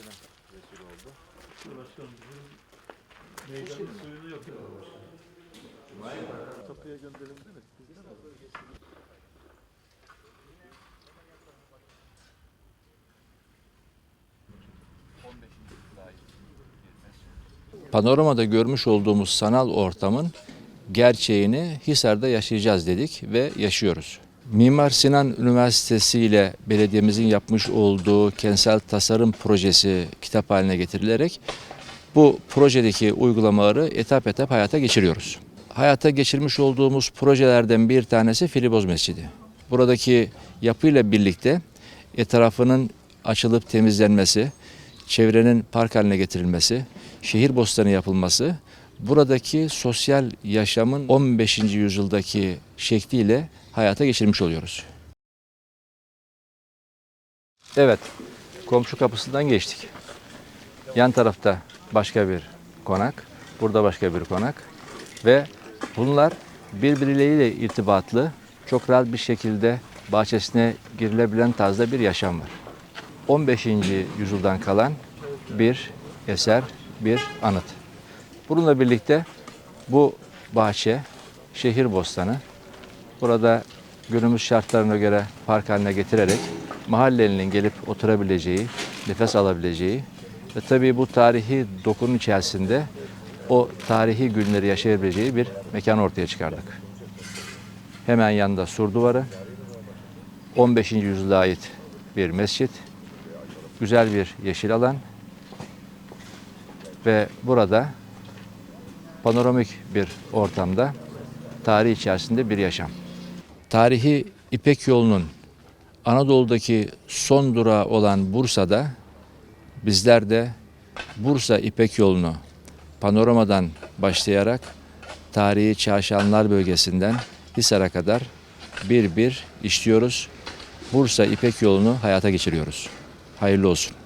olmasına vesile oldu. Başkanım bizim meydanın suyunu yok Kapıya gönderelim demek. Panoramada görmüş olduğumuz sanal ortamın gerçeğini Hisar'da yaşayacağız dedik ve yaşıyoruz. Mimar Sinan Üniversitesi ile belediyemizin yapmış olduğu kentsel tasarım projesi kitap haline getirilerek bu projedeki uygulamaları etap etap hayata geçiriyoruz. Hayata geçirmiş olduğumuz projelerden bir tanesi Filiboz Mescidi. Buradaki yapıyla birlikte etrafının açılıp temizlenmesi, çevrenin park haline getirilmesi, şehir bostanı yapılması buradaki sosyal yaşamın 15. yüzyıldaki şekliyle hayata geçirmiş oluyoruz. Evet, komşu kapısından geçtik. Yan tarafta başka bir konak, burada başka bir konak ve bunlar birbirleriyle irtibatlı, çok rahat bir şekilde bahçesine girilebilen tarzda bir yaşam var. 15. yüzyıldan kalan bir eser, bir anıt. Bununla birlikte bu bahçe, şehir bostanı, burada günümüz şartlarına göre park haline getirerek mahallelinin gelip oturabileceği, nefes alabileceği ve tabii bu tarihi dokunun içerisinde o tarihi günleri yaşayabileceği bir mekan ortaya çıkardık. Hemen yanında sur duvarı, 15. yüzyıla ait bir mescit, güzel bir yeşil alan ve burada panoramik bir ortamda tarih içerisinde bir yaşam. Tarihi İpek yolunun Anadolu'daki son durağı olan Bursa'da bizler de Bursa İpek yolunu panoramadan başlayarak tarihi Çarşanlar bölgesinden Hisar'a kadar bir bir işliyoruz. Bursa İpek yolunu hayata geçiriyoruz. Hayırlı olsun.